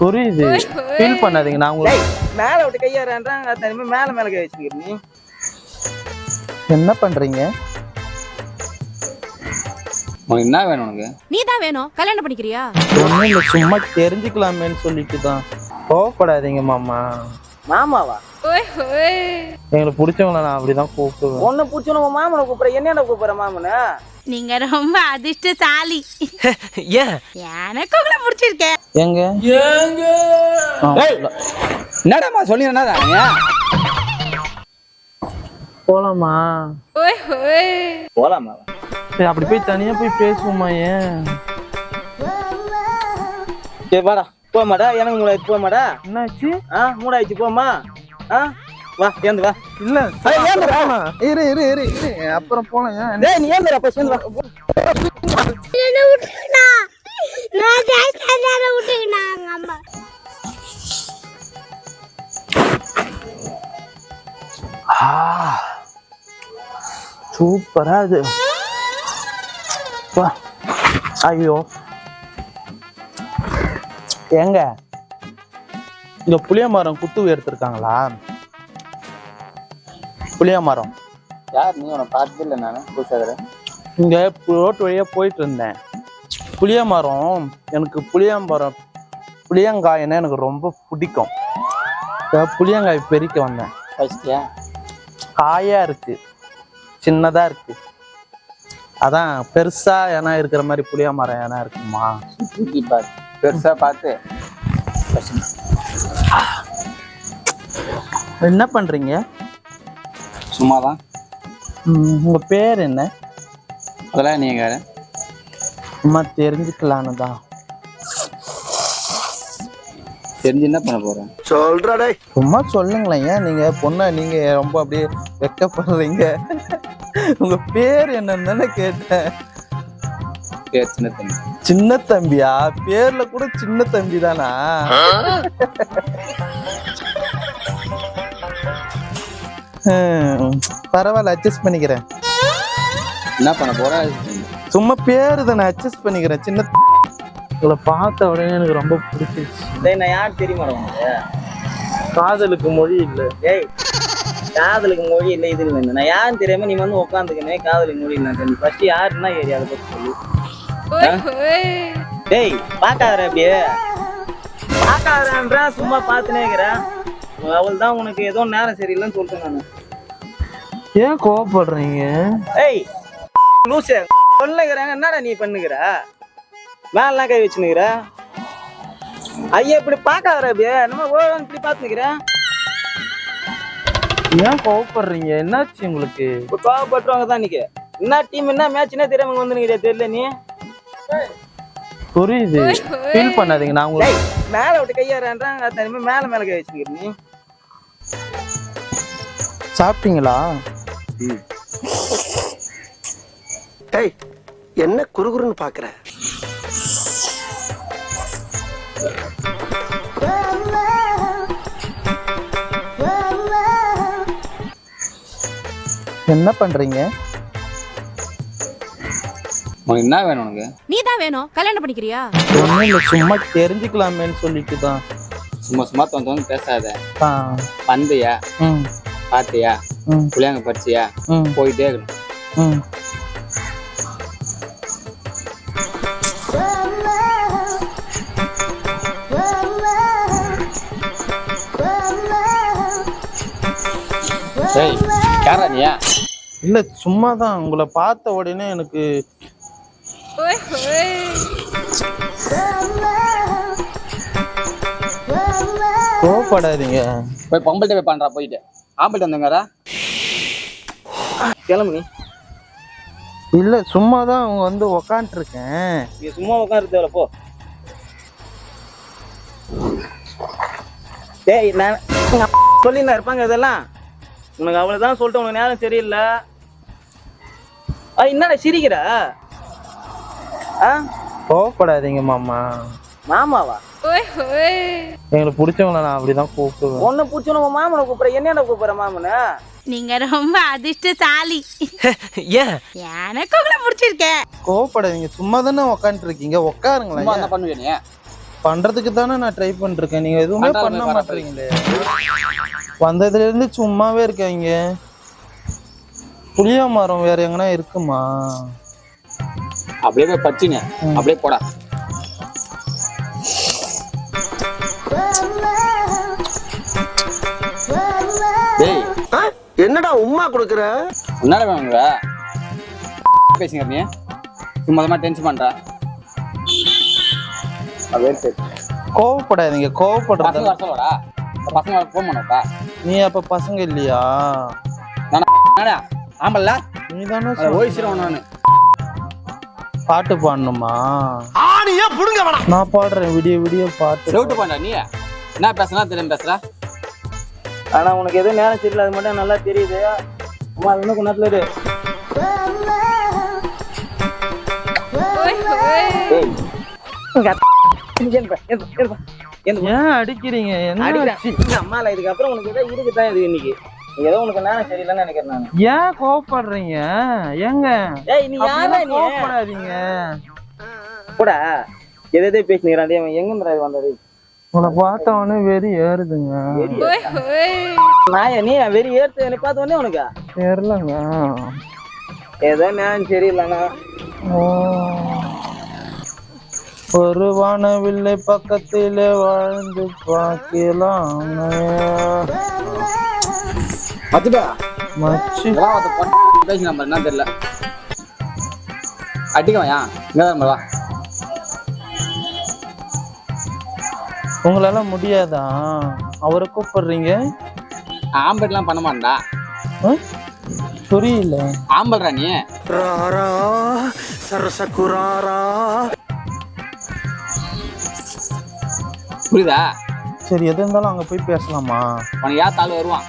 புரியுது. ஃபீல் பண்ணாதீங்க. நான் உங்களுக்கு மேல விட்டு கையாறான்றாங்க தனிமே மேல மேல கை வச்சுக்கிற நீ. என்ன பண்றீங்க? உனக்கு என்ன வேணும் உனக்கு? நீ தான் வேணும். கல்யாணம் பண்ணிக்கிறியா? ஒன்றும் இல்லை சும்மா தெரிஞ்சுக்கலாமேன்னு சொல்லிட்டு தான் கோவப்படாதீங்க மாமா. மாமாவா? எங்களுக்கு பிடிச்சவங்கள நான் அப்படிதான் கூப்பிடுவேன். ஒன்னு பிடிச்சவன உன் மாமனை கூப்பிடுற என்ன கூப்பிடுற மாமனை? நீங்க ரொம்ப அதிர்ஷ்டசாலி. ஏன்? எனக்கு உங்களை பிடிச்சிருக்கேன் எங்க. என்னடாம்மா சொல்லி என்னடா போலாமா? போலாமா? சரி, அப்படி போய் தனியா போய் பேசுவோமா ஏன்? சரி வாடா. போமாடா? எனக்கு மூடாயிடுச்சு போமாடா? என்னாச்சு? ஆ மூடாயிடுச்சு போமா? ஆ வா சேர்ந்து வா. இல்ல ஏய், ஏன்டா? போலாம். இரு இரு இரு இரு. அப்புறம் போலாம் ஏன்? டேய் நீ ஏன் அப்ப சேர்ந்து வா. சூப்பரா அது. வா. ஐயோ. ஏங்க? இந்த புளிய மரம் குத்து உயர்த்திருக்காங்களா? புளிய மரம். யார்? நீ உன பார்த்தது இல்லை நான் புதுசாக இங்க ரோட்டு வழியா போயிட்டு இருந்தேன். புளிய மரம் எனக்கு புளியம்பரம் புளியங்காய்னா எனக்கு ரொம்ப பிடிக்கும். புளியங்காய் பெரிக்க வந்தேன். ஃபஸ்ட்டியா காயா இருக்கு. சின்னதா இருக்கு. அதான் பெருசா ஏன்னா இருக்கிற மாதிரி புளிய மரம் ஏன்னா இருக்குமா? பெருசாக பார்த்து என்ன பண்றீங்க? சும்மா தான் ம், உங்க பேர் என்ன? அதெல்லாம் நீ யாரு சும்மா தெரிஞ்சுக்கலான்னு தான் தெரிஞ்சு என்ன பண்ண போகிறேன் சும்மா சொல்லுங்களேன் ஏன் நீங்க பொண்ணா நீங்க ரொம்ப அப்படியே வெக்கப்படுறீங்க உங்க பேர் என்னன்னு கேட்டேன். பேர் சின்ன தம்பி? சின்ன தம்பியா? பேர்ல கூட சின்ன தம்பி தானா? ஹம், பரவாயில்ல அட்ஜஸ்ட் பண்ணிக்கிறேன். என்ன பண்ண போகிறேன் சும்மா பேரு தானே அட்ஜஸ்ட் பண்ணிக்கிறேன் சின்ன உங்களை பார்த்த உடனே எனக்கு ரொம்ப பிடிச்சிருச்சு. டேய் நான் யார் தெரியுமா உனக்கு? காதலுக்கு மொழி இல்லை. டேய் காதலுக்கு மொழி இல்லை இது இல்லை நான் யாருன்னு தெரியாம நீ வந்து உட்காந்துக்கனே காதலுக்கு மொழி இல்லை. ஃபர்ஸ்ட் யாருன்னா ஏரியா அதை பத்தி சொல்லு. டேய் பார்க்காதற அப்படியே. பார்க்காதறன்றா சும்மா பார்த்துனே இருக்கிறேன். அவள் தான் உனக்கு ஏதோ நேரம் சரியில்லைன்னு சொல்லிட்டேன் நான். ஏன் கோவப்படுறீங்க? ஏய் லூசு சொல்லுங்கிறாங்க என்னடா நீ பண்ணுகிற? மேலாம் கை வச்சுனுக்கிற ஐயா இப்படி பார்க்காதற அப்படியே. நம்ம ஓரம் இப்படி பார்த்துக்கிறேன் ஏன் கோவப்படுறீங்க? என்னாச்சு உங்களுக்கு? இப்போ கோவப்பட்டுருவாங்க தான் நீங்க என்ன டீம் என்ன மேட்ச்னே தெரியாம வந்துனுக்கிறியா தெரியல நீ? புரியுது. ஃபீல் பண்ணாதீங்க நான் உங்களுக்கு மேல விட்டு கையாறான்றாங்க தனிமே மேல மேல கை வச்சுக்கிற நீ. சாப்பிட்டீங்களா? ஏய் என்ன குறுகுறுன்னு பாக்குற? என்ன பண்றீங்க? உனக்கு என்ன வேணும் உனக்கு? நீ தான் வேணும். கல்யாணம் பண்ணிக்கிறியா? ஒன்றும் இல்லை சும்மா தெரிஞ்சுக்கலாமேன்னு சொல்லிட்டு தான் சும்மா சும்மா தோந்து தோந்து பேசாத. ஆ. வந்தியா ம். பார்த்தியா ம். புளியாங்க பறிச்சியா ம். போயிட்டே இருக்கணும். ம். சரி யாரா நீயா? இல்லை சும்மா தான் உங்களை பார்த்த உடனே எனக்கு கோவப்படாதீங்க. போய் பொம்பள்கிட்ட போய் பண்ணுறா போயிட்டு. ஆம்பள்கிட்ட வந்தவங்கடா கிளம்பு நீ. இல்லை சும்மா தான் அவங்க வந்து உக்காண்ட்ருக்கேன் நீ சும்மா உட்காந்து தேவையில்ல போ. டேய் நான் சொல்லி நான் இருப்பாங்க இதெல்லாம். உனக்கு அவ்வளவுதான் சொல்லிட்டு உனக்கு நேரம் சரியில்லை. ஆ என்னடா சிரிக்கிற? கோவப்படாதீங்க மாமா. மாமாவா? எங்களுக்கு பிடிச்சவங்கள நான் அப்படிதான் கூப்பிடுவேன். ஒன்னு பிடிச்சவன மாமனை கூப்பிடுற என்ன கூப்பிடுற மாமனை? நீங்க ரொம்ப அதிர்ஷ்டசாலி. ஏன்? எனக்கு உங்களை பிடிச்சிருக்கேன் கோவப்படாதீங்க சும்மா தானே உக்காந்துருக்கீங்க சும்மா உட்காருங்களேன் நீ? பண்றதுக்கு தானே நான் ட்ரை பண்ணிருக்கேன் நீங்க எதுவுமே பண்ண மாட்டீங்களே. வந்ததுல இருந்து சும்மாவே இருக்கீங்க. புளிய மரம் வேற எங்கனா இருக்குமா? அப்படியே போய் பச்சுங்க. அப்படியே போடா. டேய்? என்னடா உம்மா கொடுக்குற? என்னடா வேணுங்க பேசுங்க நீ. சும்மா டென்ஷன் பண்ற. அப்படியே சரி கோவப்படாதீங்க கோவப்படுறது பசங்க வர சொல்லடா பசங்க ஃபோன் பண்ணப்பா நீ அப்ப பசங்க இல்லையா? என்னடா ஆமல்ல நீ தானே ஓய்ச்சிரும் நான். பாட்டு பாடணுமா? ஆணியே புடுங்க வேணாம். நான் பாடுறேன். விடிய விடிய பாட்டு செவிட்டு பண்ணா நீ. என்ன பேசுனா தெரியும் பேசுற? ஆனா உனக்கு எதுவும் நேரம் சரியில்லை அது மட்டும் நல்லா தெரியுது. அம்மா அது இன்னும் நேரத்துல இரு. ஏன் அடிக்கிறீங்க? என்ன அம்மால இதுக்கப்புறம் உனக்கு ஏதோ இருக்குதான் இது இன்னைக்கு. ஏதோ உனக்கு நேரம் சரியில்லைன்னு நினைக்கிறேன் நான். ஏன் கோவப்படுறீங்க? ஏங்க ஏய் நீ யாரா நீ? கோவப்படாதீங்க. கூட எதை எதை பேசினுக்கிறான் அவன்? எங்க இருந்தா வந்தாரு உங்களை பார்த்தவொடனே வெறி ஏறுதுங்க. நாய நீ வெறி ஏத்து என்னை பார்த்த உடனே உனக்கு? தெரியலங்க ஏதோ நேரம் சரியில்லைண்ணா. ஓ. ஒரு வானவில்லை பக்கத்திலே வாழ்ந்து பார்க்கலாம். பத்துப்பா மச்சி. பேசி நம்ம என்ன தெரியல. அடிக்கவையா இங்க தான் வா. உங்களால முடியாதா? அவரை கூப்பிடுறீங்க? ஆம்பட்லாம் பண்ண மாட்டா? புரியல. ஆம்பல்ரா நீ. ராரா சரசகுராரா புரியுதா? சரி எது இருந்தாலும் அங்க போய் பேசலாமா? உனக்கு யார் தாள் வருவான்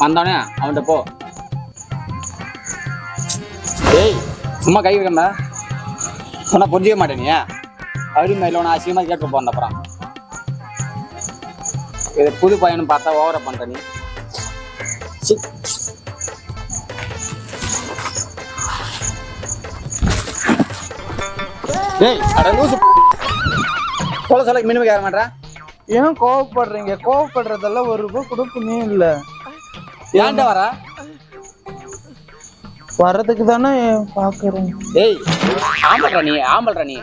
வந்தானே அவன்கிட்ட போ. ஏய் சும்மா கை வைக்கமா சொன்னா புரிஞ்சிக்க மாட்டேனியா நீ. மேல உன அசிங்கமா கேட்க போன அப்புறம் இது புது பையனு பார்த்தா ஓவர பண்ற நீ. ஏய் அட லூசு. சொல்ல சொல்ல மினிமம் கேட்க மாட்டேன் ஏன் கோவப்படுறீங்க? கோவப்படுறதெல்லாம் ஒரு ரூபாய் கொடுப்புமே இல்ல. ஏன்டா வர? வர்றதுக்கு தானே பாக்குறேன் ஏய் ஆம்பல்ரா நீ ஆம்பல்ரா நீ.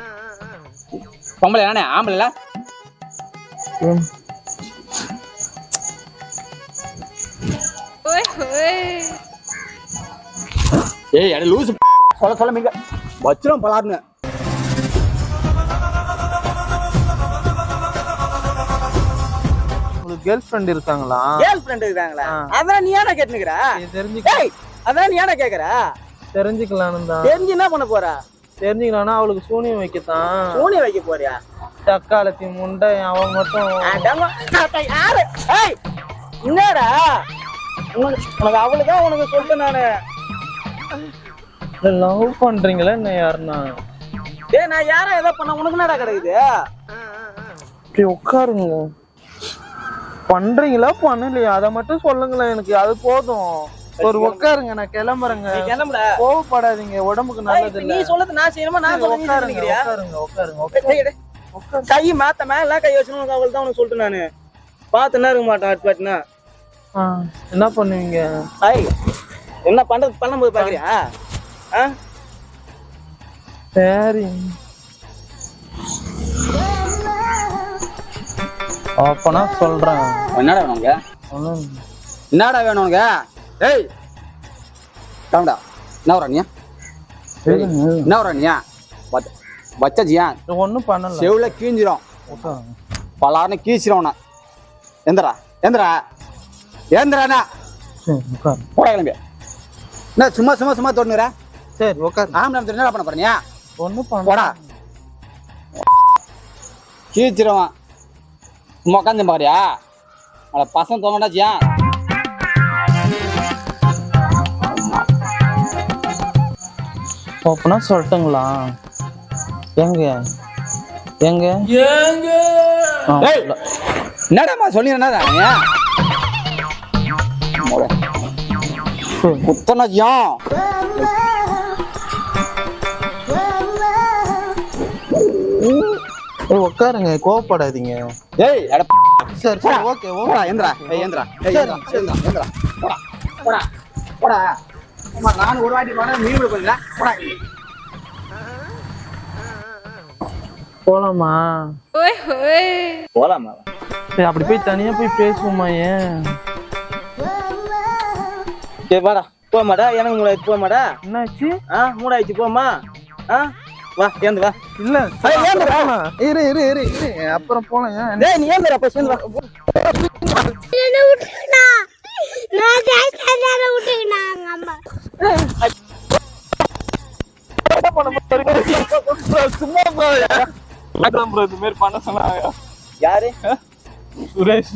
பொம்பளை நானே ஆம்பளை ஏய் அட லூசு சொல்ல சொல்ல மிங்க. வச்சிரும் பலாருன்னு. உங்களுக்கு கேர்ள் ஃப்ரெண்ட் இருக்காங்களா? கேர்ள் ஃப்ரெண்ட் இருக்காங்களா. அதான் நீ நீ தெரிஞ்சுக்க ஏய் அதான் நீ ஏன்னா கேக்குற? தெரிஞ்சுக்கலான்னு தான். தெரிஞ்சு என்ன பண்ண போற? தெரிஞ்சுக்கலாம்னா அவளுக்கு சூனியம் வைக்கத்தான். சூனி வைக்க போறியா? தக்காளத்தி முண்டை அவன் மட்டும். யாரு? ஏய் என்னடா? உனக்கு உனக்கு அவளுதான் உனக்கு சொல்லிட்டு நானு. லவ் பண்றீங்களா என்ன யாருன்னா? டேய் நான் யாரா ஏதோ பண்ண உனக்கு என்னடா கிடைக்குது? உட்காருங்க. பண்றீங்களா பண்ணலையா? அதை மட்டும் சொல்லுங்களேன் எனக்கு. அது போதும். ஒரு உட்காருங்க நான் கிளம்புறேங்க. நீ கிளம்புடா. கோவப்படாதீங்க உடம்புக்கு நல்லது இல்ல நீ சொல்லது நான் செய்யணுமா? நான் உட்காருங்க உட்காருங்க உட்காருங்க. கை மாத்த மேல கை வச்சு உனக்கு அவள் தான் உனக்கு சொல்லிட்டு நானு. பார்த்துன்னா இருக்க மாட்டேன் பாட்டினா ஆ, என்ன பண்ணுவீங்க? ஐய் என்ன பண்றது பண்ணும்போது பாக்குறியா ஆ? சரி. அப்பனா சொல்றேன். என்னடா ஒண்ணும் என்னடா உனக்கு ஏய்! கிளம்புடா என்ன வர நீ. என்ன வர நீ? வச்சாச்சியா ஒண்ணும் பண்ணல. செவுல கீஞ்சிரும். பலாருன்னு கீச்சிரும் எந்திரா எந்திரா. ஏந்திராண்ணா போடா கிளம்பி. என்ன சும்மா சும்மா சும்மா தோணுற சரி உட்காரு. ஆம்பளை என்னடா பண்ண போறீங்க பண்ண போடா. கீச்சிருவான் சும்மா உட்காந்து பாக்குறியா? அவளை பசங்க தோண்டாச்சியா அப்பனா சொல்லட்டுங்களா? எங்க எங்க ஆ, ஏய். என்னடாம்மா சொல்லிடுறா. குத்தனாச்சியா? ஏய், உட்காருங்க கோவப்படாதீங்க. ஏய் அட சரி சரி ஓகே ஓகே. போடா எந்திரா ஏய் எந்திரா ஏய் எந்திரா எந்திரா எந்திரா போடா. போடா. போடா. அம்மா நானும் ஒரு வாட்டி போனேன் மீன் பிடிக்கல போடா. போலாமா? போலாமா? சரி அப்படி போய் தனியா போய் பேசுவோமா ஏன்? சரி வாடா. போமாடா எனக்கு மூடாயிடுச்சு போமாடா என்னாச்சு? ஆ மூடாயிடுச்சு போமா ஆ? வா ஏந்து வா. இல்ல ஏய், ஏன்டா? இரு இரு இரு இரு. அப்புறம் போலாம் ஏன்? டேய் நீ ஏந்துடா அப்ப சேர்ந்து வா. என்ன விட்டுக்கணா நான் அம்மா இது மாதிரி பண்ண சொன்னாங்க யாரு? சுரேஷ்.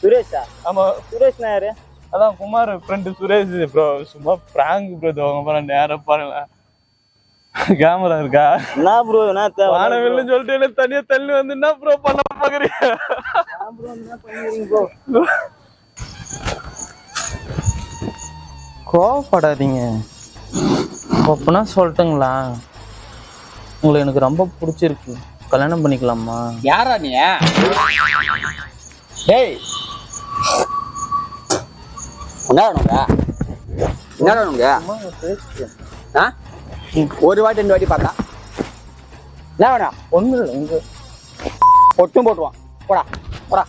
சுரேஷா? ஆமா. சுரேஷ்னா யாரு? அதான் குமார் ஃப்ரெண்டு சுரேஷ் ப்ரோ சும்மா பிராங்க் ப்ரோ அவங்க நேரம் பாருங்க கேமரா இருக்கா? என்ன ப்ரோ என்ன தேவை? வானவில்லைன்னு சொல்லிட்டு என்ன தனியா தள்ளி வந்து என்ன ப்ரோ பண்ண பாக்குறீங்க கோவப்படாதீங்க. அப்பனா சொல்லட்டுங்களா? உங்களை எனக்கு ரொம்ப பிடிச்சிருக்கு. கல்யாணம் பண்ணிக்கலாமா? யாரா நீ? டேய். என்ன வேணுங்க என்ன வேணுங்க ஆ? ஒரு வாட்டி ரெண்டு வாட்டி பார்த்தா என்ன வேணும் ஒண்ணு இல்லை உங்க பொட்டும் போட்டுருவான் போடா போடா